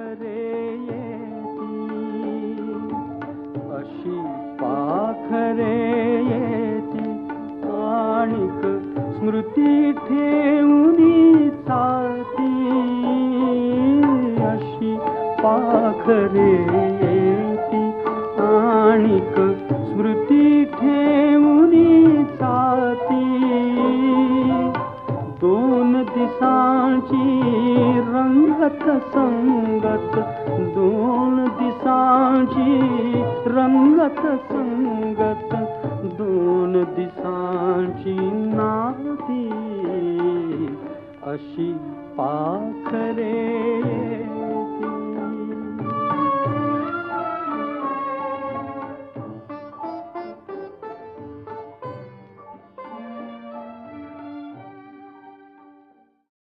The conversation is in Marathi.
पाखरे येती. अशी पाखरे येती. आणिक स्मृती ठेवून चालती अशी पाखरे येती. आणिक स्मृती ठेवून चालती दोन दिसांची संगत दोन संगत दोन दिसांची नाती अशी पाखरे